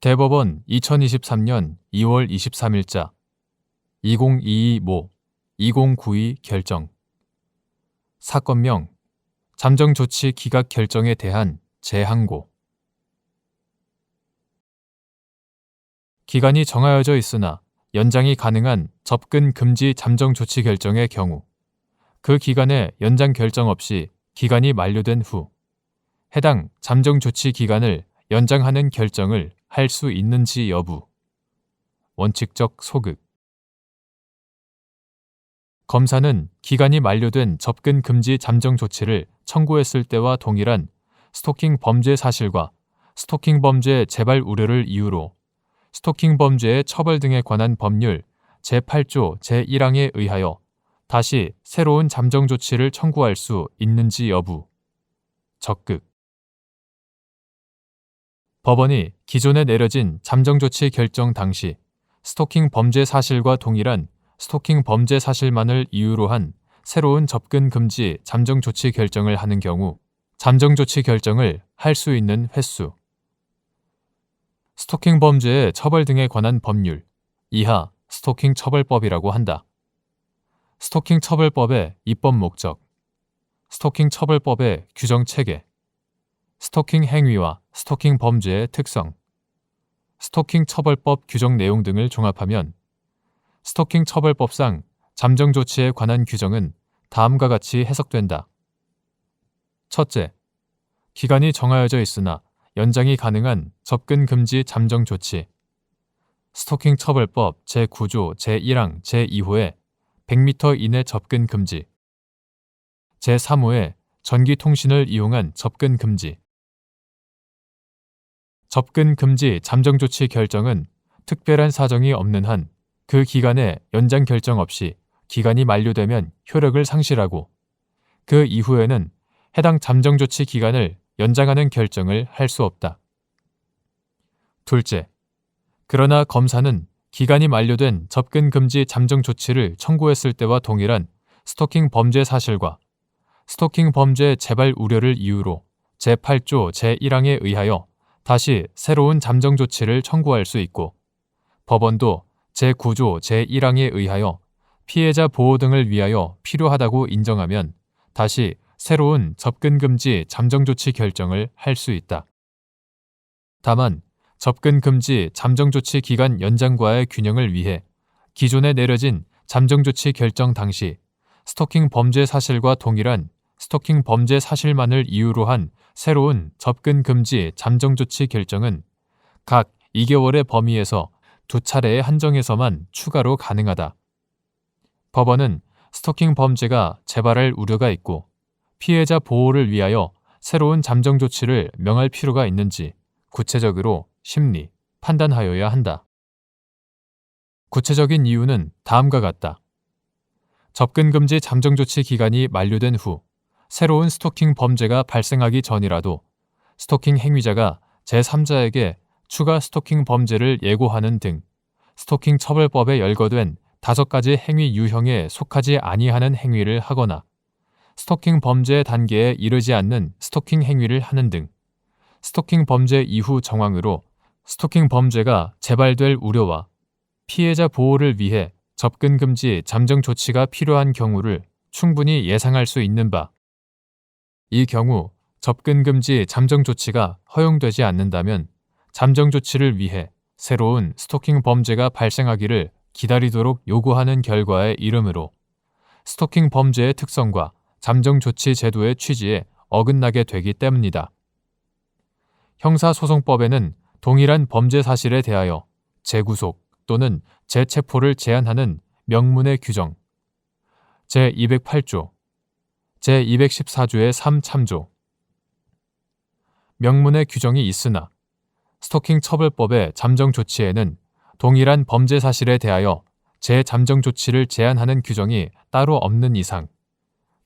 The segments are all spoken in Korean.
대법원 2023년 2월 23일자. 2022 모 2092 결정. 사건명 잠정조치 기각 결정에 대한 재항고. 기간이 정하여져 있으나 연장이 가능한 접근 금지 잠정 조치 결정의 경우 그 기간에 연장 결정 없이 기간이 만료된 후 해당 잠정 조치 기간을 연장하는 결정을 할 수 있는지 여부 원칙적 소극 검사는 기간이 만료된 접근 금지 잠정 조치를 청구했을 때와 동일한 스토킹 범죄 사실과 스토킹 범죄 재발 우려를 이유로 스토킹 범죄의 처벌 등에 관한 법률 제8조 제1항에 의하여 다시 새로운 잠정 조치를 청구할 수 있는지 여부. 적극. 법원이 기존에 내려진 잠정 조치 결정 당시 스토킹 범죄 사실과 동일한 스토킹 범죄 사실만을 이유로 한 새로운 접근 금지 잠정 조치 결정을 하는 경우 잠정 조치 결정을 할 수 있는 횟수. 스토킹 범죄의 처벌 등에 관한 법률. 이하 스토킹 처벌법이라고 한다. 스토킹 처벌법의 입법 목적. 스토킹 처벌법의 규정 체계. 스토킹 행위와 스토킹 범죄의 특성 스토킹 처벌법 규정 내용 등을 종합하면 스토킹 처벌법상 잠정 조치에 관한 규정은 다음과 같이 해석된다. 첫째, 기간이 정하여져 있으나 연장이 가능한 접근 금지 잠정 조치. 스토킹 처벌법 제9조 제1항 제2호에 100m 이내 접근 금지. 제3호에 전기 통신을 이용한 접근 금지. 접근 금지 잠정 조치 결정은 특별한 사정이 없는 한 그 기간에 연장 결정 없이 기간이 만료되면 효력을 상실하고 그 이후에는 해당 잠정 조치 기간을 연장하는 결정을 할 수 없다. 둘째, 그러나 검사는 기간이 만료된 접근 금지 잠정 조치를 청구했을 때와 동일한 스토킹 범죄 사실과 스토킹 범죄 재발 우려를 이유로 제8조 제1항에 의하여 다시 새로운 잠정 조치를 청구할 수 있고 법원도 제9조 제1항에 의하여 피해자 보호 등을 위하여 필요하다고 인정하면 다시 새로운 접근 금지 잠정 조치 결정을 할 수 있다. 다만 접근 금지 잠정 조치 기간 연장과의 균형을 위해 기존에 내려진 잠정 조치 결정 당시 스토킹 범죄 사실과 동일한 스토킹 범죄 사실만을 이유로 한 새로운 접근 금지 잠정 조치 결정은 각 2개월의 범위에서 두 차례의 한정에서만 추가로 가능하다. 법원은 스토킹 범죄가 재발할 우려가 있고 피해자 보호를 위하여 새로운 잠정 조치를 명할 필요가 있는지 구체적으로 심리, 판단하여야 한다. 구체적인 이유는 다음과 같다. 접근 금지 잠정 조치 기간이 만료된 후 새로운 스토킹 범죄가 발생하기 전이라도 스토킹 행위자가 제3자에게 추가 스토킹 범죄를 예고하는 등 스토킹 처벌법에 열거된 다섯 가지 행위 유형에 속하지 아니하는 행위를 하거나 스토킹 범죄 단계에 이르지 않는 스토킹 행위를 하는 등 스토킹 범죄 이후 정황으로 스토킹 범죄가 재발될 우려와 피해자 보호를 위해 접근 금지 잠정 조치가 필요한 경우를 충분히 예상할 수 있는 바. 이 경우 접근 금지 잠정 조치가 허용되지 않는다면 잠정 조치를 위해 새로운 스토킹 범죄가 발생하기를 기다리도록 요구하는 결과에 이르므로 스토킹 범죄의 특성과 잠정 조치 제도의 취지에 어긋나게 되기 때문이다. 형사소송법에는 동일한 범죄 사실에 대하여 재구속 또는 재체포를 제한하는 명문의 규정 제208조 제214조의 3참조. 명문의 규정이 있으나 스토킹 처벌법의 잠정 조치에는 동일한 범죄 사실에 대하여 재잠정 조치를 제한하는 규정이 따로 없는 이상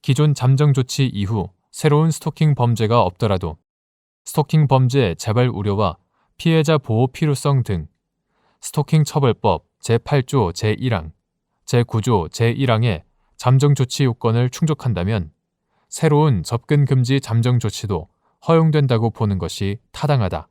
기존 잠정 조치 이후 새로운 스토킹 범죄가 없더라도 스토킹 범죄 재발 우려와 피해자 보호 필요성 등 스토킹 처벌법 제8조 제1항, 제9조 제1항의 잠정 조치 요건을 충족한다면 새로운 접근 금지 잠정 조치도 허용된다고 보는 것이 타당하다.